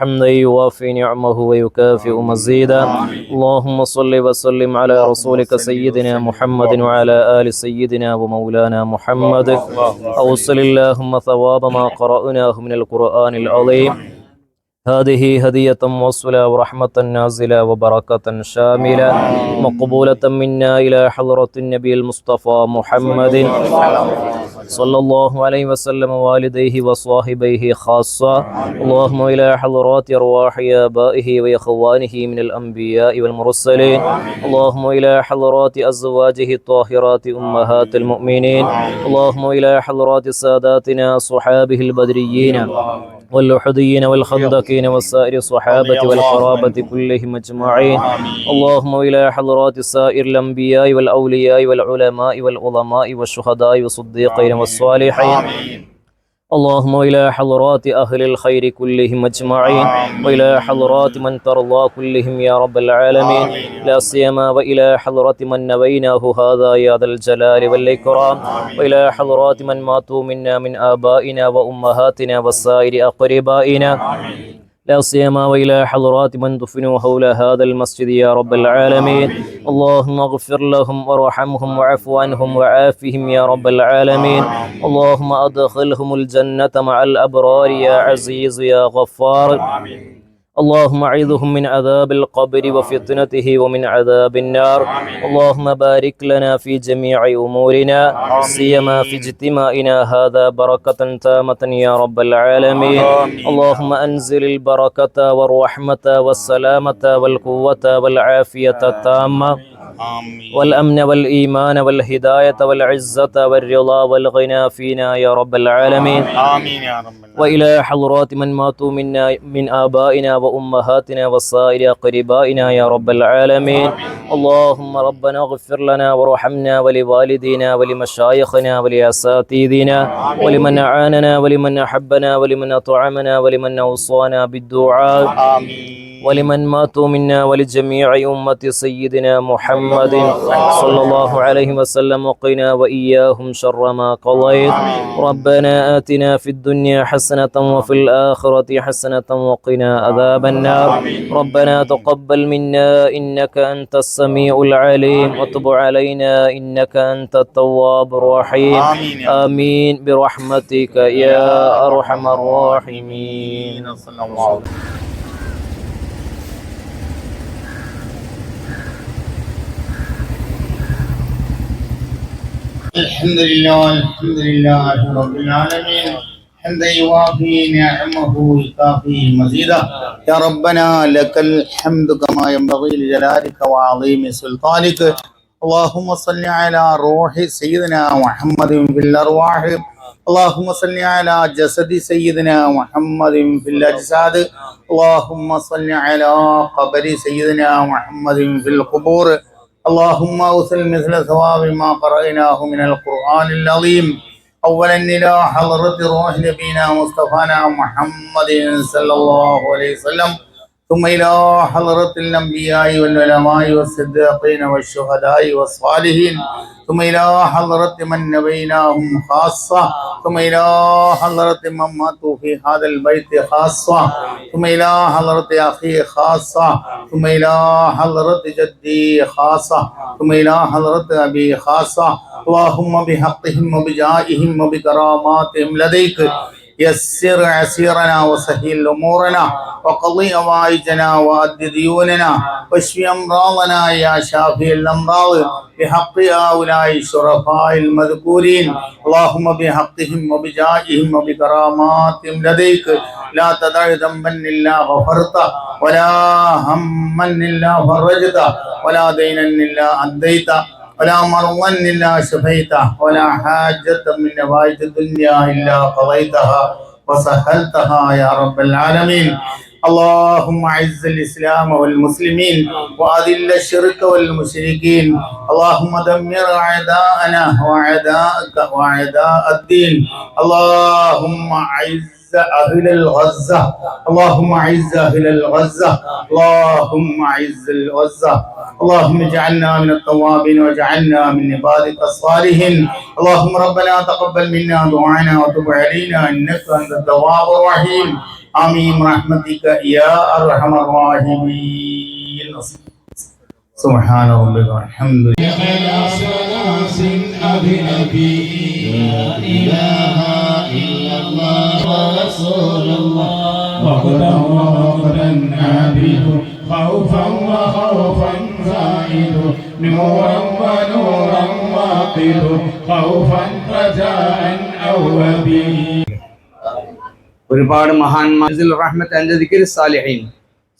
حمدا يوافي نعمه ويكافئ مزيدا. اللهم صل وسلم على رسولك سيدنا محمد وعلى آل سيدنا ومولانا محمد. أوصل اللهم ثواب ما قرأناه من القرآن العظيم. هذه هدية موصلة ورحمة نازلة وبركة شاملة. مقبولة منا إلى حضرة النبي المصطفى محمد. صلى الله عليه وسلم والديه وصاحبيه خاصة. اللهم إلى حضرات أرواح آبائه وإخوانه من الأنبياء والمرسلين. اللهم إلى حضرات أزواجه الطاهرات أمهات المؤمنين. اللهم إلى حضرات ساداتنا صحابه البدريين. والأحديين والخندقين والسائر الصحابة والقرابة كلهم أجمعين اللهم إلى حضرات سائر الأنبياء والأولياء والعلماء والعظماء والشهداء والصديقين والصالحين اللهم إلى حضرات أهل الخير كلهم أجمعين. وإلى حضرات من ترضى كلهم يا رب العالمين. لا سيما وإلى حضرة من نبيناه هذا يا ذا الجلال والإكرام. وإلى حضرات من ماتوا منا من آبائنا وأمهاتنا وسائر أقربائنا. لا سيما وإلى حضرات من دفنوا حول هذا المسجد يا رب العالمين. اللهم اغفر لهم وارحمهم واعف عنهم وعافهم يا رب العالمين. اللهم أدخلهم الجنة مع الأبرار يا عزيز يا غفار. اللهم اعذهم من عذاب القبر وفتنته ومن عذاب النار. اللهم بارك لنا في جميع أمورنا سيما في اجتماعنا. هذا بركة تامة يا رب العالمين. اللهم انزل البركة والرحمة والسلامة والقوة والعافية التامه والأمن والإيمان والهداية والعزة والرضا والغنى فينا يا رب العالمين. آمين يا رب العالمين. وإلى حضرات من ماتوا منا من آبائنا وأمهاتنا وسائر أقربائنا يا رب العالمين. اللهم ربنا اغفر لنا وارحمنا ولوالدينا ولمشايخنا ولأساتذتنا ولمن أعاننا ولمن أحبنا ولمن أطعمنا ولمن أوصانا بالدعاء. آمين. ولمن ماتوا منا ولجميع أمة سيدنا محمد صلى الله عليه وسلم وقنا وإياهم شر ما قضيت. ربنا آتنا في الدنيا حسنة وفي الآخرة حسنة وقنا عذاب النار. ربنا تقبل منا إنك أنت السميع العليم وتب علينا إنك أنت التواب الرحيم. آمين برحمتك يا أرحم الراحمين. الحمد لله الحمد لله رب العالمين حمدا يوافي نعمه ويكافي مزيدا يا ربنا لك الحمد كما ينبغي لجلالك وعظيم سلطانك اللهم صل على روح سيدنا محمد في الارواح اللهم صل على جسد سيدنا محمد في الاجساد اللهم صل على قبر سيدنا محمد في القبور اللهم اوصل مثل ثواب ما قرأناه من القرآن العظيم أولا إلى حضرة روح نبينا مصطفانا محمد صلى الله عليه وسلم ثم إلى حضرة الأنبياء والعلماء والصديقين والشهداء والصالحين. ثم إلى حضرة من نبيناهم خاصة. ثم إلى حضرة من ماتوا في هذا البيت خاصة. ثم إلى حضرة أخي خاصة. ثم إلى حضرة جدي خاصة. ثم إلى حضرة أبي خاصة. اللهم بحقهم وبجائهم وبكراماتهم لديك. يسر عسيرنا وسهل امورنا وقضي حوائجنا واد ديوننا واشف امراضنا يا شافي الامراض بحق هؤلاء الشرفاء المذكورين اللهم بحقهم وبجاههم وبكراماتهم لديك لا تدع ذنبا الا غفرته ولا هما الا فرجته ولا دينا الا اديته ولا مرضا إلا شفيته ولا حاجة من نوائج الدنيا إلا قضيتها وسهلتها يا رب العالمين. اللهم أعز الإسلام والمسلمين وأذل الشرك والمشركين. اللهم دمر أعداءنا وأعداءك وأعداء الدين. اللهم أعز أهل الغزة. اللهم اعز أهل الغزة. اللهم اعز الغزة. اللهم اجعلنا من التوابين واجعلنا من عبادك الصالحين. اللهم ربنا تقبل منا دعانا وتب علينا إنك أنت التواب الرحيم. آمين. برحمتك يا أرحم الراحمين. سبحان ربك والحمد لله. لا إله إلا الله رسول الله وهدى وهدى عابد خوفا وخوفا زائد نورا ونورا واقد خوفا رجاء أوبي ഒരുപാട് മഹാന്മാർ റഹ്മത്ത് എൻ്റെ ദിക്കർ സാലിഹീൻ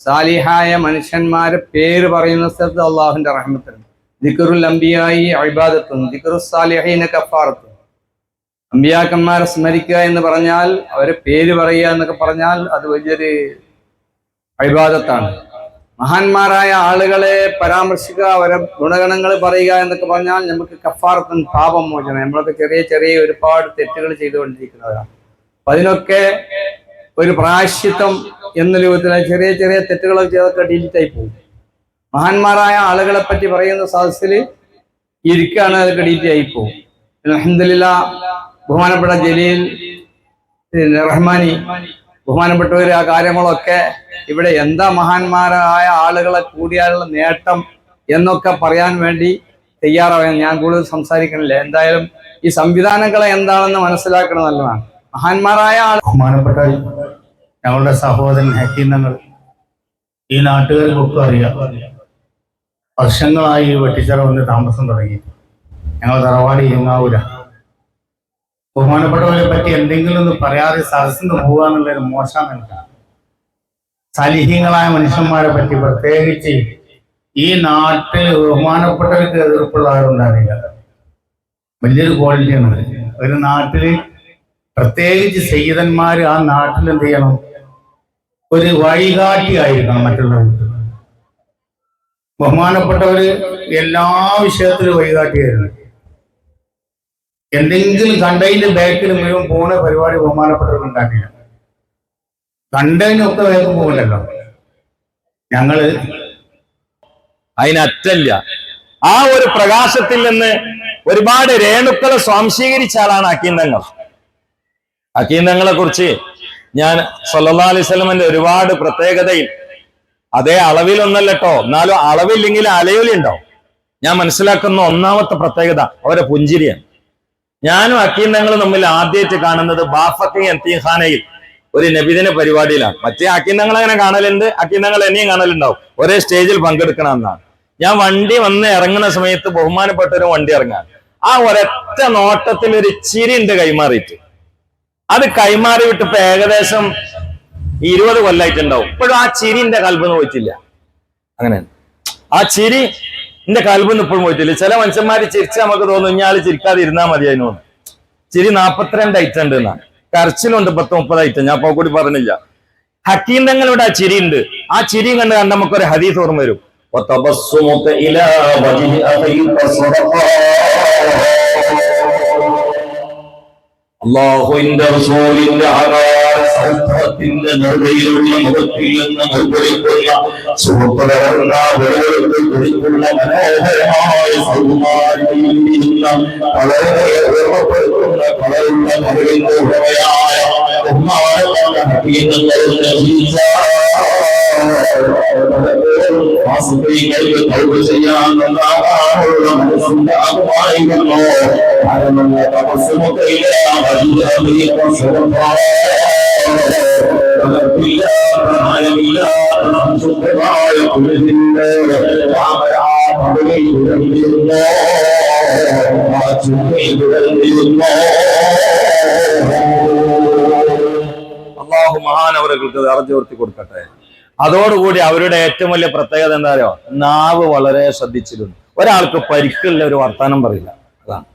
സാലിഹായ മനുഷ്യന്മാരെ പേര് പറയുന്ന സ്ഥലത്ത് അള്ളാഹുവിന്റെ റഹ്മത്തുണ്ട് ദിക്കറുൽ അംബിയായി അഴിബാദത്തും ദിക്കറു സാലിഹീന കഫാറത്തും അമ്പിയാക്കന്മാരെ സ്മരിക്കുക എന്ന് പറഞ്ഞാൽ അവരെ പേര് പറയുക എന്നൊക്കെ പറഞ്ഞാൽ അത് വലിയൊരു അഴിബാദത്താണ് മഹാന്മാരായ ആളുകളെ പരാമർശിക്കുക അവരെ ഗുണഗണങ്ങൾ പറയുക എന്നൊക്കെ പറഞ്ഞാൽ നമുക്ക് കഫാർത്തൻ പാപം മോചനം നമ്മളൊക്കെ ചെറിയ ചെറിയ ഒരുപാട് തെറ്റുകൾ ചെയ്തുകൊണ്ടിരിക്കുന്നവരാണ്. അപ്പൊ അതിനൊക്കെ ഒരു പ്രായശ്ചിത്തം എന്ന രൂപത്തിൽ ചെറിയ ചെറിയ തെറ്റുകളൊക്കെ ചെയ്തൊക്കെ ഡിലീറ്റ് ആയി പോകും മഹാന്മാരായ ആളുകളെ പറ്റി പറയുന്ന സദസ്സിൽ ഇരിക്കുകയാണ് അതൊക്കെ ഡിലീറ്റ് ആയി പോകും അലഹമില്ല ബഹുമാനപ്പെട്ട ജലീൽ റഹ്മാനി ബഹുമാനപ്പെട്ടവർ ആ കാര്യങ്ങളൊക്കെ ഇവിടെ എന്താ മഹാന്മാരായ ആളുകളെ കൂടിയാലുള്ള നേട്ടം എന്നൊക്കെ പറയാൻ വേണ്ടി തയ്യാറാവാൻ ഞാൻ കൂടുതൽ സംസാരിക്കണില്ല. എന്തായാലും ഈ സംവിധാനങ്ങളെ എന്താണെന്ന് മനസ്സിലാക്കണം നല്ലതാണ്. മഹാന്മാരായ ആൾ ബഹുമാനപ്പെട്ട ഞങ്ങളുടെ സഹോദരൻ ഹക്കീന്നങ്ങൾ ഈ നാട്ടുകാർക്കൊക്കെ അറിയാം. വർഷങ്ങളായി വെട്ടിച്ചറ വന്ന് താമസം തുടങ്ങി. ഞങ്ങൾ തറവാടി ഇയങ്ങാവൂല ബഹുമാനപ്പെട്ടവരെ പറ്റി എന്തെങ്കിലും ഒന്ന് പറയാതെ സദസ്സിന്ന് പോവുക എന്നുള്ളൊരു മോശം നൽകാം സലിഹീങ്ങളായ മനുഷ്യന്മാരെ പറ്റി പ്രത്യേകിച്ച് ഈ നാട്ടിൽ ബഹുമാനപ്പെട്ടവർക്ക് എതിർപ്പുള്ളവരുണ്ടാവില്ല. വലിയൊരു ക്വാളിറ്റിയാണ് ഒരു നാട്ടിൽ പ്രത്യേകിച്ച് സയ്യിദന്മാർ ആ നാട്ടിൽ എന്ത് ചെയ്യണം? ഒരു വഴികാട്ടി ആയിരിക്കണം മറ്റുള്ളവർക്ക് ബഹുമാനപ്പെട്ടവര് എല്ലാ വിഷയത്തിലും വഴികാട്ടിയായിരുന്നു. എന്തെങ്കിലും കണ്ടതിന്റെ ബാക്കിൽ മുഴുവൻ പോണ പരിപാടി ബഹുമാനപ്പെട്ടവർക്ക് ഉണ്ടാക്കില്ല. കണ്ടതിനൊക്കെ വേഗം പോകില്ലല്ലോ ഞങ്ങൾ അതിനറ്റല്ല. ആ ഒരു പ്രകാശത്തിൽ നിന്ന് ഒരുപാട് രേണുക്കളെ സ്വാംശീകരിച്ച ആളാണ് അക്കീന്തങ്ങൾ അക്കീന്തങ്ങളെ കുറിച്ച് ഞാൻ സല്ലാ അലൈവല്ലമിന്റെ ഒരുപാട് പ്രത്യേകതയിൽ അതേ അളവിലൊന്നല്ലോ എന്നാലും അളവില്ലെങ്കിൽ അലയൊലി ഉണ്ടാവും. ഞാൻ മനസ്സിലാക്കുന്ന ഒന്നാമത്തെ പ്രത്യേകത അവരെ പുഞ്ചിരിയാണ്. ഞാനും അക്കീം തങ്ങളും തമ്മിൽ ആദ്യമായിട്ട് കാണുന്നത് ബാഫക്കി എന്തീഖാനയിൽ ഒരു നബിദിന പരിപാടിയിലാണ്. മറ്റേ അക്കീന്തങ്ങൾ അങ്ങനെ കാണലുണ്ട് അക്കീന്തങ്ങൾ എന്നെയും കാണലുണ്ടാവും. ഒരേ സ്റ്റേജിൽ പങ്കെടുക്കണം എന്നാണ്. ഞാൻ വണ്ടി വന്ന് ഇറങ്ങുന്ന സമയത്ത് ബഹുമാനപ്പെട്ട ഒരു വണ്ടി ഇറങ്ങാൻ ആ ഒരൊറ്റ നോട്ടത്തിൽ ഒരു ചിരി ഉണ്ട് കൈമാറിയിട്ട്. അത് കൈമാറി വിട്ട് ഇപ്പൊ ഏകദേശം ഇരുപത് കൊല്ലായിട്ടുണ്ടാവും. ഇപ്പോഴും ആ ചിരി എന്റെ കൽബിന്ന് പോയിട്ടില്ല. അങ്ങനെയാണ്. ആ ചിരി എന്റെ കൽബൊന്നും ഇപ്പോഴും പോയിട്ടില്ല. ചില മനുഷ്യന്മാര് ചിരിച്ച നമുക്ക് തോന്നുന്നു ഇനി ആൾ ചിരിക്കാതെ ഇരുന്നാ മതി അതിന് ചിരി നാപ്പത്തിരണ്ട് ഐറ്റം ഉണ്ട് എന്നാ. കരച്ചിലുണ്ട് പത്ത് മുപ്പത് ഐറ്റം ഞാൻ അപ്പോ കൂടി പറഞ്ഞില്ല. ഹക്കീന്തങ്ങളുടെ ആ ചിരി ഉണ്ട്. ആ ചിരി കണ്ട് കണ്ട് നമുക്കൊരു ഹദീസ് ഓർമ്മ വരും. അള്ളാഹുവിന്റെ റസൂലിന്റെ സൗഭാഗ്യത്തിന്റെ നെറുകയിലുള്ള മുഖത്തിൽ നിന്ന് മുൻപിടിക്കുന്ന സുഹൃത്തുക്കളുള്ള വെളുവെടുത്ത് കുടിക്കുന്ന മനോഹരമായ സൗമാരിയിൽ നിന്ന് വളരെ ഓർമ്മപ്പെടുത്തുന്ന കളറുള്ള മകളിന്റെ ഉടമയായ ബഹുമാനപ്പെട്ട ഹക്കീങ്ങളുടെ ആസുഖങ്ങൾക്ക് കഴിവ് ഉയർന്നിരുന്നു അള്ളാഹു മഹാനവറുകൾക്ക് അറിഞ്ഞുവർത്തി കൊടുക്കട്ടെ അതോടുകൂടി അവരുടെ ഏറ്റവും വലിയ പ്രത്യേകത എന്താ പറയുക നാവ് വളരെ ശ്രദ്ധിച്ചിരുന്നു. ഒരാൾക്ക് പരിക്കുള്ള ഒരു വർത്താനം പറയില്ല. അതാണ്.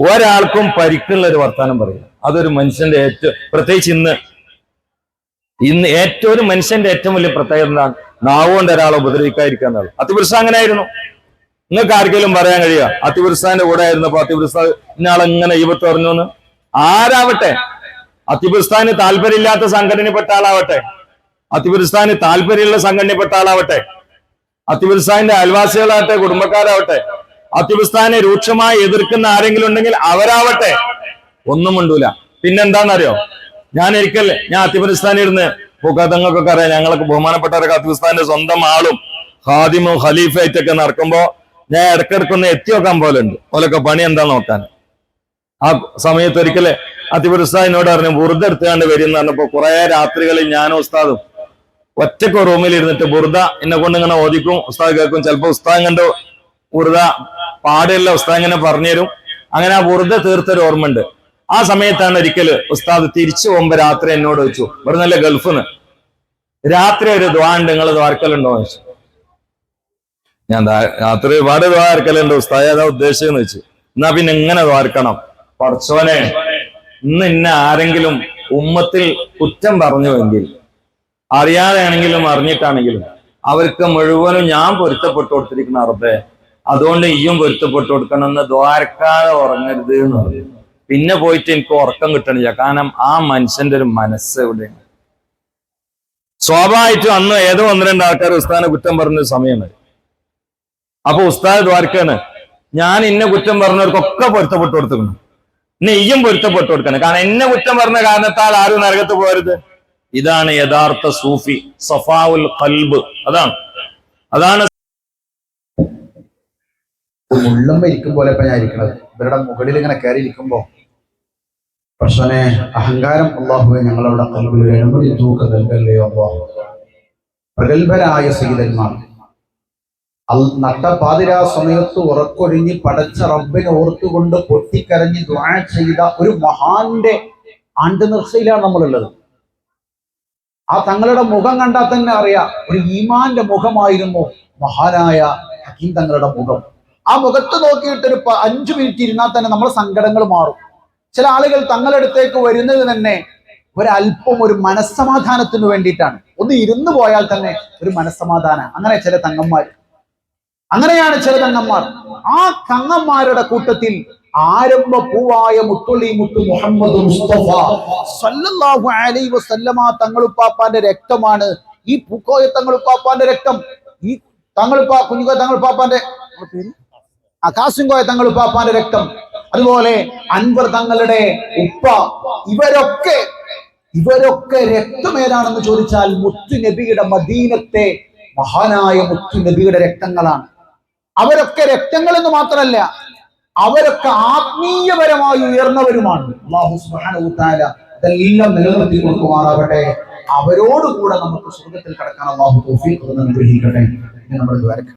ഒരാൾക്കും പരിക്കുള്ള ഒരു വർത്താനം പറയില്ല. അതൊരു മനുഷ്യന്റെ ഏറ്റവും പ്രത്യേകിച്ച് ഇന്ന്. ഇന്ന് ഏറ്റവും ഒരു മനുഷ്യന്റെ ഏറ്റവും വലിയ പ്രത്യേകത എന്താണ്? നാവ് കൊണ്ട് ഒരാളെ ഉപദ്രവിക്കാതിരിക്കുക എന്നുള്ളത്. അത്തിപുരുഷ അങ്ങനെ ആയിരുന്നു നിങ്ങൾക്ക് ആർക്കെങ്കിലും പറയാൻ കഴിയുക? അത്തിപുരുഷാന്റെ കൂടെ ആയിരുന്നപ്പോ അത്തിപുരുഷ ഇന്നാളെ ഇങ്ങനെ ഈപത്ത് പറഞ്ഞു എന്ന്? ആരാവട്ടെ? അത്തിപുരുസ്ഥാന് താല്പര്യമില്ലാത്ത സംഘടനപ്പെട്ട ആളാവട്ടെ? അത്തിപുരുസ്ഥാന് താല്പര്യമുള്ള സംഘടനപ്പെട്ട ആളാവട്ടെ അത്തിപുരുസ്ഥാന്റെ അയൽവാസികളാവട്ടെ കുടുംബക്കാരാവട്ടെ അത്തിപുരുസ്ഥാനെ രൂക്ഷമായി എതിർക്കുന്ന ആരെങ്കിലും ഉണ്ടെങ്കിൽ അവരാവട്ടെ. ഒന്നും ഉണ്ടൂല പിന്നെന്താണെന്നറിയോ? ഞാൻ ഒരിക്കൽ ഞാൻ അത്തിപുരസ്ഥാനിൽ ഇരുന്ന് പുക്കതങ്ങൾക്കൊക്കെ അറിയാം. ഞങ്ങളൊക്കെ ബഹുമാനപ്പെട്ടവരൊക്കെ അത്തിപുരസ്ഥാന്റെ സ്വന്തം ആളും ഹാദിമും ഖലീഫായിട്ടൊക്കെ നടക്കുമ്പോ ഞാൻ ഇടക്കിടക്ക് ഒന്ന് എത്തി നോക്കാൻ പോലെ ഉണ്ട് ഓലൊക്കെ പണി എന്താ നോക്കാൻ. ആ സമയത്ത് ഒരിക്കൽ അത്തിപുരസ്ഥാനോട് പറഞ്ഞു വെറുതെ എടുത്തുകൊണ്ട് വരും എന്ന് പറഞ്ഞപ്പോ കുറെ രാത്രികളിൽ ഞാനും ഉസ്താദും ഒറ്റയ്ക്ക് റൂമിൽ ഇരുന്നിട്ട് ബുറുദ എന്നെ കൊണ്ട് ഇങ്ങനെ ഓദിക്കും ഉസ്താദ് കേൾക്കും. ചിലപ്പോ ഉസ്താദ് കണ്ട് ബുറുദ പാടില്ല ഉസ്താദ് ഇങ്ങനെ പറഞ്ഞുതരും അങ്ങനെ ആ ബുറുദ തീർത്തൊരു ഓർമ്മയുണ്ട്. ആ സമയത്താണ് ഒരിക്കൽ ഉസ്താദ് തിരിച്ചു പോകുമ്പോ രാത്രി എന്നോട് വെച്ചു ഇവിടെ നല്ല ഗൾഫിന്ന്? രാത്രി ഒരു ദ്വാണ്ട് നിങ്ങൾ ദ്വാർക്കലുണ്ടോ ചോദിച്ചു. ഞാൻ രാത്രി ഒരുപാട് ദ്വാർക്കലുണ്ട് ഉസ്താദ് ഏതാ ഉദ്ദേശിച്ചെന്ന് വെച്ചു എന്നാ പിന്നെ ഇങ്ങനെ ദ്വാർക്കണം പറച്ചോനെ ഇന്ന് ഇന്ന ആരെങ്കിലും ഉമ്മത്തിൽ കുറ്റം പറഞ്ഞുവെങ്കിൽ അറിയാതെയാണെങ്കിലും അറിഞ്ഞിട്ടാണെങ്കിലും അവർക്ക് മുഴുവനും ഞാൻ പൊരുത്തപ്പെട്ടു കൊടുത്തിരിക്കുന്ന അറബേ അതുകൊണ്ട് ഈയും പൊരുത്തപ്പെട്ടു കൊടുക്കണം എന്ന് ദ്വാരക്കാതെ ഉറങ്ങരുത് എന്ന് പറഞ്ഞു. പിന്നെ പോയിട്ട് എനിക്ക് ഉറക്കം കിട്ടണില്ല. കാരണം ആ മനുഷ്യന്റെ ഒരു മനസ്സ് എവിടെയാണ് സ്വാഭാവികമായിട്ടും അന്ന് ഏതോ ഒന്ന് രണ്ട് ആൾക്കാർ ഉസ്താദിനെ കുറ്റം പറഞ്ഞ സമയമാണ്. അപ്പൊ ഉസ്താദ് ദ്വാരക്കാണ് ഞാൻ ഇന്ന കുറ്റം പറഞ്ഞവർക്കൊക്കെ പൊരുത്തപ്പെട്ടു കൊടുത്തിരുന്നു നെയ്യും പൊരുത്തപ്പെട്ടു കൊടുക്കണം. കാരണം എന്നെ കുറ്റം പറഞ്ഞ കാരണത്താൽ ആരും നരകത്ത് പോരുത് ഇതാണ് യഥാർത്ഥ സൂഫി സഫാവുൽ കൽബ് അതാണ്. അതാണ് മുള്ളുമ്പോ ഇരിക്കും പോലെ ഇപ്പൊ ഞാൻ ഇരിക്കണത് ഇവരുടെ മുകളിൽ ഇങ്ങനെ കയറി ഇരിക്കുമ്പോ പക്ഷനെ അഹങ്കാരം അള്ളാഹുവെ ഞങ്ങളവിടെ കൽബിൽ പ്രഗത്ഭരായ സീതന്മാർ. അൽ നട്ട പാതിരാ സമയത്ത് ഉറക്കൊഴിഞ്ഞ് പടച്ച റബ്ബിനെ ഓർത്തുകൊണ്ട് പൊട്ടിക്കരഞ്ഞ് ദ്വാ ചെയ്ത ഒരു മഹാന്റെ ആണ്ട് നിർച്ചയിലാണ് നമ്മളുള്ളത്. ആ തങ്ങളുടെ മുഖം കണ്ടാൽ തന്നെ അറിയാം. ഒരു ഈമാന്റെ മുഖമായിരുന്നു മഹാനായ ഹക്കീം തങ്ങളുടെ മുഖം. ആ മുഖത്ത് നോക്കിയിട്ട് ഒരു അഞ്ചു മിനിറ്റ് ഇരുന്നാൽ തന്നെ നമ്മളെ സങ്കടങ്ങൾ മാറും. ചില ആളുകൾ തങ്ങളടുത്തേക്ക് വരുന്നത് തന്നെ ഒരല്പം ഒരു മനസ്സമാധാനത്തിന് വേണ്ടിയിട്ടാണ്. ഒന്ന് ഇരുന്നു പോയാൽ തന്നെ ഒരു മനസ്സമാധാനം. അങ്ങനെ ചില തങ്ങന്മാർ. അങ്ങനെയാണ് ചില തങ്ങന്മാർ. ആ തങ്ങന്മാരുടെ കൂട്ടത്തിൽ ആരംഭ പൂവായ മുത്തുള്ളി മുത്തു മുഹമ്മദ് മുസ്തഫ. സല്ലല്ലാഹു അലൈഹി വസല്ലമ തങ്ങളുപ്പാപ്പാന്റെ രക്തമാണ്. ഈ പൂക്കോയ തങ്ങളുപ്പാപ്പാന്റെ രക്തം. ഈ തങ്ങളുപ്പാ കുഞ്ഞുകോയ തങ്ങളുപ്പാപ്പാന്റെ ആകാശം കോയ തങ്ങളുപ്പാപ്പാന്റെ രക്തം. അതുപോലെ അൻവർ തങ്ങളുടെ ഉപ്പ. ഇവരൊക്കെ ഇവരൊക്കെ രക്തം ഏതാണെന്ന് ചോദിച്ചാൽ മുത്തു നബിയുടെ മദീനത്തെ മഹാനായ മുത്തു നബിയുടെ രക്തങ്ങളാണ്. അവരൊക്കെ രക്തങ്ങൾ എന്ന് മാത്രമല്ല അവരൊക്കെ ആത്മീയപരമായി ഉയർന്നവരുമാണ്. അള്ളാഹു സുബ്ഹാനഹു ഇതെല്ലാം നിലനിർത്തി കൊടുക്കുമാറാവട്ടെ അവരോടുകൂടെ നമുക്ക് സ്വർഗത്തിൽ കടക്കാൻ അള്ളാഹു തന്ന് അനുഗ്രഹിക്കട്ടെ നമ്മൾ ദ്വാരക്ക